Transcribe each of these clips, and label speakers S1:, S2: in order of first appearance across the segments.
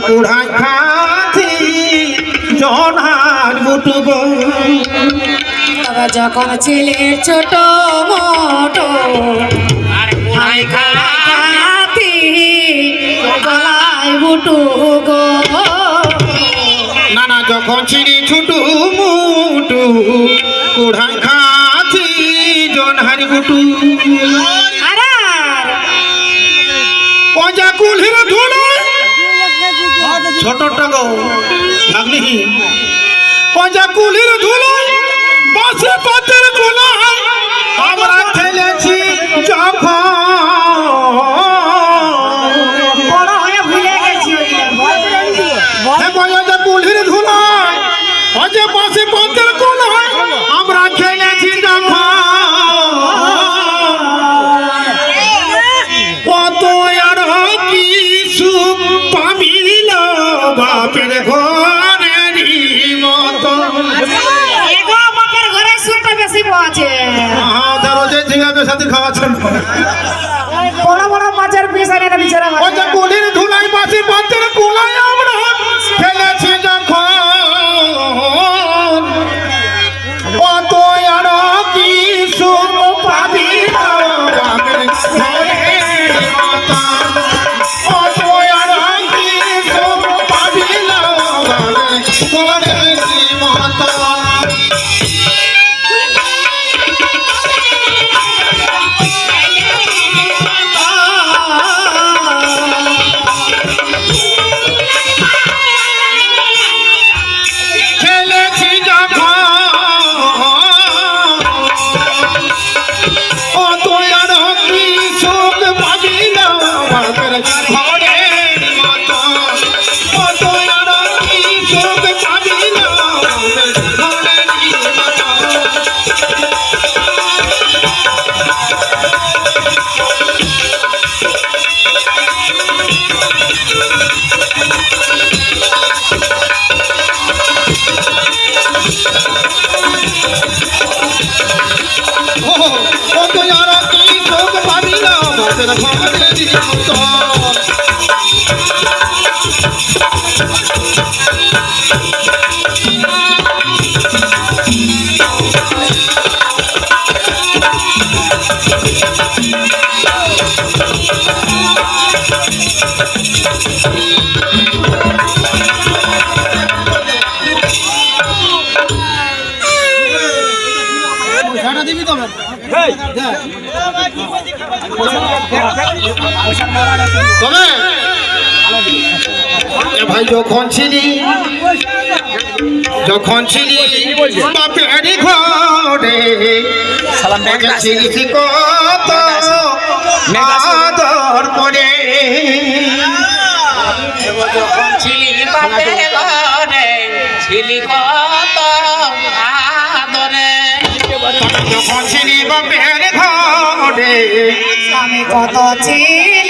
S1: কুড়াই খাথি জনার বুটুব
S2: বাবা যখন ছিলে ছোট মোটো খাতি গলায়
S1: নানা যখন ছিড়ি ছুটু মুটু কুড়াই জনার বুটু অজা কুলহির ধুলো ছোটটা গো ভাগ্নি অজা কুলহির ধুলো বাসে পাতের গোলা আমরা খেলেছি যখন ঘরেরই মতো।
S2: এগো বাপের ঘরে সুখটা বেশি পাচ্ছে
S1: ধরো যে ঝিঙাকে সাথে খাওয়াচ্ছেন।
S2: বড় বড় মাছের পিস আনে না বিচারা
S1: ওই যে কুলির ধুলাই পাশে পাতের গোলায় আমরা খেলেছি যখন। কত আর কি মতো 那黄河的浪多。ভাই যখন ছিলি যখন ছিলি বাপের ঘরে ছিলি কত আদর করে।
S3: যখন ছিলি বাপের ঘরে ছিলি কত আদরে।
S1: যখন ছিলি বাপের ঘরে
S2: আমি কত চিলি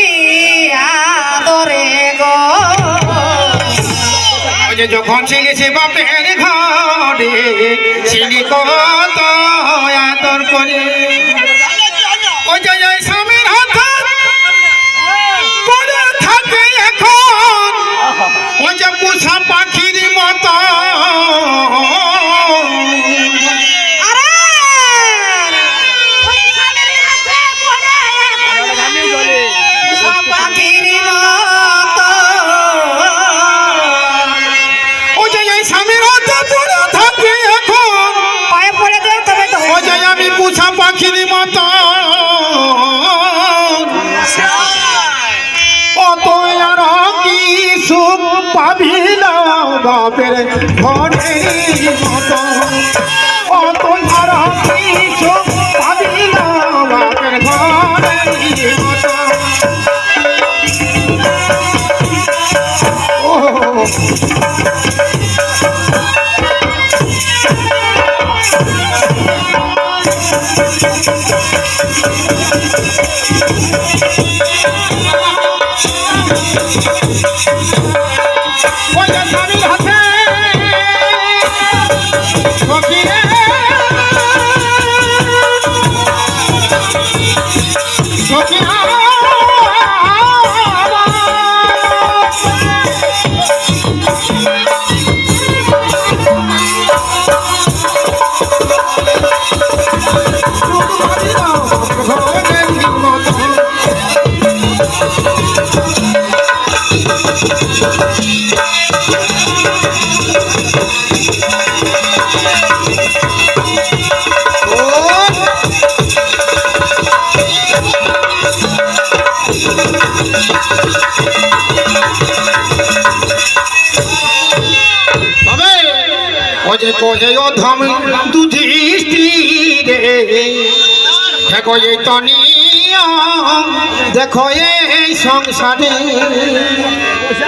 S1: যখন ছিলি সে বাপের ঘরে চিনি কত আদর করে ওই যে পাবি না বাপের ঘরের মতো। অত আর কি সুখ পাবি না ও। ওই কজে কজে অধম দুধিষ্ঠিরে দেখো এ তনিয়া দেখো এ সংসারে।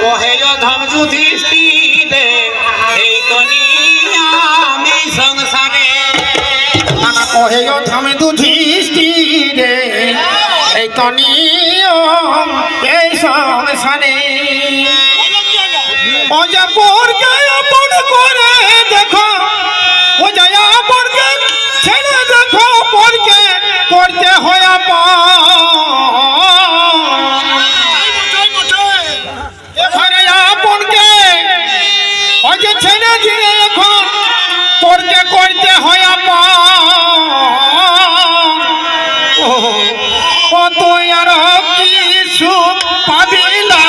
S3: ওহে ধম যুধিষ্ঠিরে এই তো নিয়ামি সংসারে।
S1: নানা কোহে ও ধাম রে এই তনিয়া এই সংসারে। ও যে পরকে আপন করে দেখো ও যে আপনকে ছেড়ে দেখো পরকে করতে হয় আপন কিছু পাবিলা